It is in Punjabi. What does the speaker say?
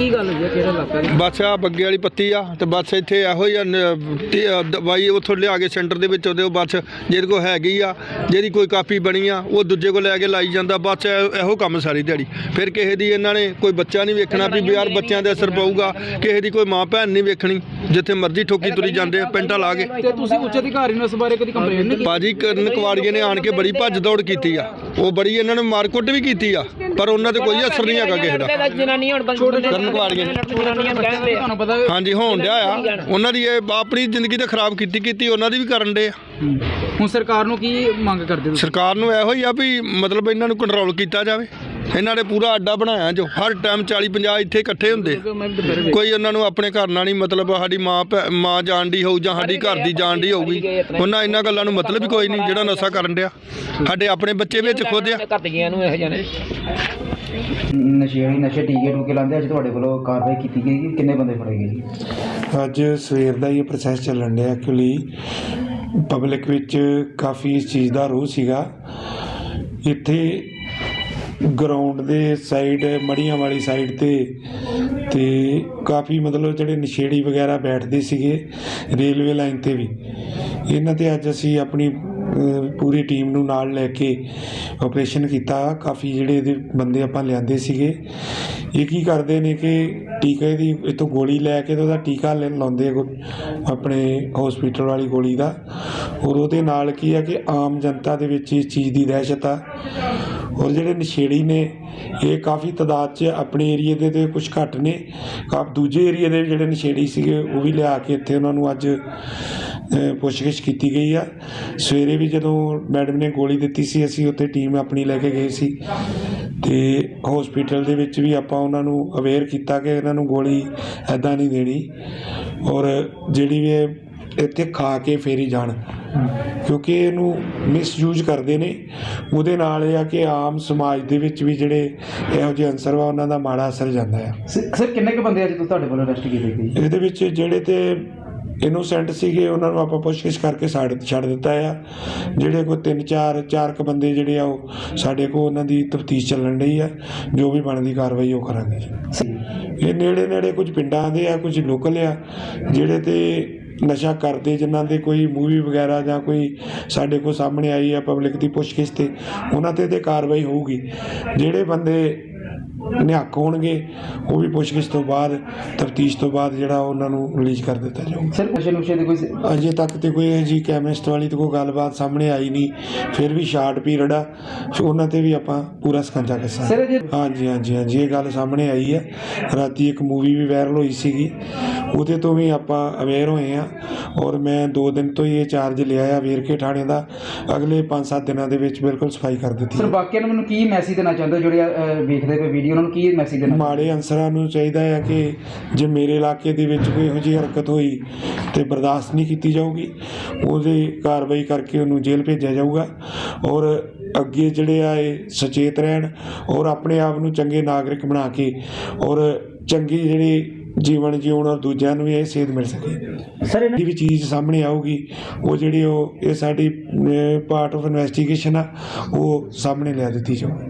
ਕੀ ਗੱਲ ਹੋਈ ਹੈ ਕਿਹੜਾ ਇਲਾਕਾ ਜੀ? ਬਸ ਆ ਬੱਗੇ ਵਾਲੀ ਪੱਤੀ ਆ ਤੇ ਬਸ ਇੱਥੇ ਇਹੋ ਹੀ ਆ ਨ- ਤੇ, ਅ, ਦਵਾਈ ਉੱਥੋਂ ਲਿਆ ਕੇ ਸੈਂਟਰ ਦੇ ਵਿੱਚ ਉਹਦੇ ਉਹ ਬਸ ਜਿਹਦੇ ਕੋਲ ਹੈਗੀ ਆ ਜਿਹਦੀ ਕੋਈ ਕਾਪੀ ਬਣੀ ਆ ਉਹ ਦੂਜੇ ਕੋਲ ਲੈ ਕੇ ਲਾਈ ਜਾਂਦਾ ਬਸ ਇਹ- ਇਹੋ ਕੰਮ ਸਾਰੀ ਦਿਹਾੜੀ। ਫਿਰ ਕਿਸੇ ਦੀ ਇਹਨਾਂ ਨੇ ਕੋਈ ਬੱਚਾ ਨਹੀਂ ਵੇਖਣਾ ਵੀ ਯਾਰ ਬੱਚਿਆਂ ਦੇ ਅਸਰ ਪਊਗਾ ਕਿਸੇ ਦੀ ਕੋਈ ਮਾਂ ਭੈਣ ਨਹੀਂ ਵੇਖਣੀ ਜਿੱਥੇ ਮਰਜ਼ੀ ਠੋਕੀ ਤੁਰੀ ਜਾਂਦੇ ਆ ਪੈਂਟਾ ਲਾ ਕੇ। ਤੇ ਤੁਸੀਂ ਉੱਚ ਅਧਿਕਾਰੀ ਨੂੰ ਇਸ ਬਾਰੇ ਕਦੀ ਕੰਪਲੇਂਟ ਨਹੀਂ ਕੀਤੀ? ਬਾਜੀ ਕਰਨ ਕਵਾੜੀਏ ਨੇ ਆਣ ਕੇ ਬੜੀ ਭੱਜ ਦੌੜ ਕੀਤੀ ਆ। ਉਹ ਬੜੀ ਇਹਨਾਂ ਨੇ ਮਾਰਕੁੱਟ ਵੀ ਕੀਤੀ ਆ। ਪਰ ਉਹਨਾਂ ਤੇ ਕੋਈ ਅਸਰ ਨਹੀਂ ਹੈਗਾ ਕਿਸੇ ਦਾ। ਜਨਾਨੀ ਹੁਣ ਕਰਨ ਕਵਾੜੀਏ ਨੇ ਜਨਾਨੀਆਂ ਨੂੰ ਕਹਿੰਦੇ ਆ ਤੁਹਾਨੂੰ ਪਤਾ ਹਾਂਜੀ ਹੋਣ ਡਿਆ ਆ। ਉਹਨਾਂ ਦੀ ਇਹ ਆਪਣੀ ਜ਼ਿੰਦਗੀ ਤੇ ਖਰਾਬ ਕੀਤੀ ਕੀਤੀ ਉਹਨਾਂ ਦੀ ਵੀ ਕਰਨ ਦੇ ਆ। ਹੁਣ ਸਰਕਾਰ ਨੂੰ ਕੀ ਮੰਗ ਕਰਦੇ ਤੁਸੀਂ? ਸਰਕਾਰ ਨੂੰ ਇਹੋ ਹੀ ਆ ਵੀ ਮਤਲਬ ਇਹਨਾਂ ਨੂੰ ਕੰਟਰੋਲ ਕੀਤਾ ਜਾਵੇ। ਇਹਨਾਂ ਨੇ ਪੂਰਾ ਅੱਡਾ ਬਣਾਇਆ ਜੋ ਹਰ ਟਾਈਮ 40 50 ਇੱਥੇ ਇਕੱਠੇ ਹੁੰਦੇ। ਕੋਈ ਉਹਨਾਂ ਨੂੰ ਆਪਣੇ ਘਰ ਨਾਲ ਨਹੀਂ ਮਤਲਬ ਸਾਡੀ ਮਾਂ ਭੈ- ਮਾਂ ਜਾਣਦੀ ਹੋਊ ਜਾਂ ਸਾਡੀ ਘਰ ਦੀ ਜਾਣਦੀ ਹੋਊਗੀ। ਉਹਨਾਂ ਇਹਨਾਂ ਗੱਲਾਂ ਨੂੰ ਮਤਲਬ ਹੀ ਕੋਈ ਨਹੀਂ ਜਿਹੜਾ ਨਸ਼ਾ ਕਰਨ ਡਿਆ। ਸਾਡੇ ਆਪਣੇ ਬੱਚੇ ਵਿੱਚ ਖੁਦ ਆ। ਘਰ ਦੀਆਂ ਨੂੰ ਇਹੋ ਜਿਹੇ ਨੇ। ਨਸ਼ੇੜੀ ਨਸ਼ੇ ਟੀਕੇ ਟੂਕੇ ਲਾਉਂਦੇ ਅੱਜ ਤੁਹਾਡੇ ਵੱਲੋਂ ਕਾਰਵਾਈ ਕੀਤੀ ਗਈ ਕਿ ਕਿੰਨੇ ਬੰਦੇ ਫੜੇ ਗਏ? ਜੀ ਅੱਜ ਸਵੇਰ ਦਾ ਇਹ ਪ੍ਰੋਸੈਸ ਚੱਲਣ ਡਿਆ ਐਕਚੁਅਲੀ ਪਬਲਿਕ ਵਿੱਚ ਕਾਫੀ ਇਸ ਚੀਜ਼ ਦਾ ਰੋਹ ਸੀਗਾ। ਇੱਥੇ ਗਰਾਊਂਡ ਦੇ ਸਾਈਡ ਮੜੀਆਂ ਵਾਲੀ ਸਾਈਡ ਤੇ ਤੇ ਕਾਫੀ ਮਤਲਬ ਜਿਹੜੇ ਨਸ਼ੇੜੀ ਵਗੈਰਾ ਬੈਠਦੇ ਸੀਗੇ ਰੇਲਵੇ ਲਾਈਨ ਤੇ ਵੀ। ਇਹਨਾਂ ਤੇ ਅੱਜ ਅਸੀਂ ਆਪਣੀ ਪੂਰੀ ਟੀਮ ਨੂੰ ਨਾਲ ਲੈ ਕੇ ਆਪਰੇਸ਼ਨ ਕੀਤਾ। ਕਾਫੀ ਜਿਹੜੇ ਇਹਦੇ ਬੰਦੇ ਆਪਾਂ ਲਿਆਂਦੇ ਸੀਗੇ। ਇਹ ਕੀ ਕਰਦੇ ਨੇ ਕਿ ਟੀਕੇ ਦੀ ਇਤੋਂ ਗੋਲੀ ਲੈ ਕੇ ਤੇ ਉਹਦਾ ਟੀਕਾ ਲੈ ਲਾਉਂਦੇ ਆ ਕੋ- ਆਪਣੇ ਹਸਪੀਟਲ ਵਾਲੀ ਗੋਲੀ ਦਾ। ਔਰ ਉਹਦੇ ਨਾਲ ਕੀ ਆ ਕਿ ਆਮ ਜਨਤਾ ਦੇ ਵਿੱਚ ਇਸ ਚੀਜ਼ ਦੀ ਦਹਿਸ਼ਤ ਆ। ਔਰ ਜਿਹੜੇ ਨਸ਼ੇੜੀ ਨੇ, ਇਹ ਕਾਫੀ ਤਾਦਾਦ 'ਚ ਆਪਣੇ ਏਰੀਏ ਦੇ ਤੇ ਕੁਝ ਘੱਟ ਨੇ। ਕਾਫ ਦੂਜੇ ਏਰੀਏ ਦੇ ਜਿਹੜੇ ਨਸ਼ੇੜੀ ਸੀਗੇ, ਉਹ ਵੀ ਲਿਆ ਕੇ ਇੱਥੇ ਉਹਨਾਂ ਨੂੰ ਅੱਜ ਪੁੱਛਗਿੱਛ ਕੀਤੀ ਗਈ ਆ। ਸਵੇਰੇ ਵੀ ਜਦੋਂ ਮੈਡਮ ਨੇ ਗੋਲੀ ਦਿੱਤੀ ਸੀ, ਅਸੀਂ ਉੱਥੇ ਟੀਮ ਆਪਣੀ ਲੈ ਕੇ ਗਏ ਸੀ। ਤੇ ਹਸਪੀਟਲ ਦੇ ਵਿੱਚ ਵੀ ਆਪਾਂ ਉਹਨਾਂ ਨੂੰ ਅਵੇਅਰ ਕੀਤਾ ਕਿ ਇਹਨਾਂ ਨੂੰ ਗੋਲੀ ਐਦਾਂ ਨਹੀਂ ਦੇਣੀ। ਔਰ ਜਿਹੜੀ ਵੀ ਇੱਥੇ ਖਾ ਕੇ ਫੇਰੀ ਜਾਣ। ਕਿਉਂਕਿ ਇਹਨੂੰ ਮਿਸਯੂਜ਼ ਕਰਦੇ ਨੇ। ਉਹਦੇ ਨਾਲ ਇਹ ਆ ਕਿ ਆਮ ਸਮਾਜ ਦੇ ਵਿੱਚ ਵੀ ਜਿਹੜੇ ਇਹੋ ਜਿਹੇ ਅਨਸਰ ਵਾ ਉਹਨਾਂ ਦਾ ਮਾੜਾ ਅਸਰ ਜਾਂਦਾ ਆ। ਸਰ ਕਿੰਨੇ ਕੁ ਬੰਦੇ ਅੱਜ ਤੁਹਾਡੇ ਵੱਲੋਂ ਅਰੈਸਟ ਕੀਤੇ ਗਏ? ਇਹਦੇ ਵਿੱਚ ਜਿਹੜੇ ਤੇ ਇਨੋਸੈਂਟ ਸੀਗੇ ਉਹਨਾਂ ਨੂੰ ਆਪਾਂ ਪੁੱਛਗਿੱਛ ਕਰਕੇ ਛੱਡ ਛੱਡ ਦਿੱਤਾ ਆ। ਜਿਹੜੇ ਕੋਈ ਤਿੰਨ ਚਾਰ ਚਾਰ ਕ ਬੰਦੇ ਜਿਹੜੇ ਆ ਉਹ ਸਾਡੇ ਕੋਲ ਉਹਨਾਂ ਦੀ ਤਫਤੀਸ਼ ਚੱਲਣ ਰਹੀ ਆ। ਜੋ ਵੀ ਬਣਦੀ ਕਾਰਵਾਈ ਉਹ ਕਰਾਂਗੇ ਇਹ ਨੇੜੇ ਨੇੜੇ ਕੁਝ ਪਿੰਡਾਂ ਦੇ ਆ ਕੁਝ ਲੋਕਲ ਆ ਜਿਹੜੇ ਤੇ ਨਸ਼ਾ ਕਰਦੇ, ਜਿਨ੍ਹਾਂ ਦੇ ਕੋਈ ਮੂਵੀ ਵਗੈਰਾ ਜਾਂ ਕੋਈ ਸਾਡੇ ਕੋਲ ਸਾਹਮਣੇ ਆਈ ਆ ਪਬਲਿਕ ਦੀ ਪੁੱਛਗਿੱਛ ਤੇ, ਉਹਨਾਂ ਤੇ ਤੇ ਕਾਰਵਾਈ ਹੋਊਗੀ। ਜਿਹੜੇ ਬੰਦੇ ਨਿਹੱਕ ਹੋਣਗੇ ਉਹ ਵੀ ਪੁੱਛਗਿੱਛ ਤੋਂ ਬਾਅਦ ਤਫਤੀਸ਼ ਤੋਂ ਬਾਅਦ ਜਿਹੜਾ ਉਹਨਾਂ ਨੂੰ ਰਿਲੀਜ਼ ਕਰ ਦਿੱਤਾ ਜਾਊਗਾ। ਸਰ ਨਸ਼ੇ ਨੁਸ਼ੇ ਦੇ ਕੋਈ ਅਜੇ ਤੱਕ ਤੇ ਕੋਈ ਜਿਹੀ ਕੈਮਿਸਟ ਵਾਲੀ ਤੇ ਕੋਈ ਗੱਲਬਾਤ ਸਾਹਮਣੇ ਆਈ ਨਹੀਂ ਫਿਰ ਵੀ ਸ਼ਾਰਟ ਪੀਰੀਅਡ ਆ ਉਹਨਾਂ ਤੇ ਵੀ ਆਪਾਂ ਪੂਰਾ ਸਕੰਜਾ ਕੱਸਾਂਗੇ। ਜੇ ਹਾਂਜੀ ਹਾਂਜੀ ਹਾਂਜੀ ਇਹ ਗੱਲ ਸਾਹਮਣੇ ਆਈ ਹੈ ਰਾਤੀ ਇੱਕ ਮੂਵੀ ਵੀ ਵਾਇਰਲ ਹੋਈ ਸੀਗੀ ਉਹਦੇ ਤੋਂ ਵੀ ਆਪਾਂ ਅਵੇਅਰ ਹੋਏ ਆ। ਔਰ ਮੈਂ 2 ਦਿਨ ਤੋਂ ਹੀ ਇਹ ਚਾਰਜ ਲਿਆ ਆ ਵੇਰਕੇ ਥਾਣੇ ਦਾ। ਅਗਲੇ 5-7 ਦਿਨਾਂ ਦੇ ਵਿੱਚ ਬਿਲਕੁਲ ਸਫ਼ਾਈ ਕਰ ਦਿੱਤੀ ਸਰ ਹੈ ਬਾਕੀਆਂ ਨੂੰ ਮੈਨੂੰ ਕੀ ਮੈਸੇਜ ਦੇਣਾ ਚਾਹੁੰਦੇ ਜਿਹੜੇ ਵੇਖਦੇ ਪਏ ਵੀਡੀਓ ਉਹਨਾਂ ਨੂੰ ਕੀ ਮੈਸੇਜ ਦੇਣਾ ਮਾੜੇ ਅਨਸਰਾਂ ਨੂੰ ਚਾਹੀਦਾ ਹੈ ਕਿ ਜੇ ਮੇਰੇ ਇਲਾਕੇ ਦੇ ਵਿੱਚ ਕੋਈ ਇਹੋ ਜਿਹੀ ਹਰਕਤ ਹੋਈ ਤੇ ਬਰਦਾਸ਼ਤ ਨਹੀਂ ਕੀਤੀ ਜਾਊਗੀ ਉਹਦੀ ਕਾਰਵਾਈ ਕਰਕੇ ਉਹਨੂੰ ਜੇਲ੍ਹ ਭੇਜਿਆ ਜਾਊਗਾ ਔਰ ਅੱਗੇ ਜਿਹੜੇ ਆ ਇਹ ਸੁਚੇਤ ਰਹਿਣ ਔਰ ਆਪਣੇ ਆਪ ਨੂੰ ਚੰਗੇ ਨਾਗਰਿਕ ਬਣਾ ਕੇ ਔਰ ਚੰਗੀ ਜਿਹੜੀ ਜੀਵਨ ਜਿਉਣ ਔਰ ਦੂਜਿਆਂ ਨੂੰ ਵੀ ਇਹ ਸੇਧ ਮਿਲ ਸਕੇ। ਸਰ ਜਿਹੜੀ ਵੀ ਚੀਜ਼ ਸਾਹਮਣੇ ਆਊਗੀ ਉਹ ਜਿਹੜੀ ਉਹ ਇਹ ਸਾਡੀ ਪਾਰਟ ਆਫ ਇਨਵੈਸਟੀਗੇਸ਼ਨ ਆ ਉਹ ਸਾਹਮਣੇ ਲਿਆ ਦਿੱਤੀ ਜਾਊਗੀ।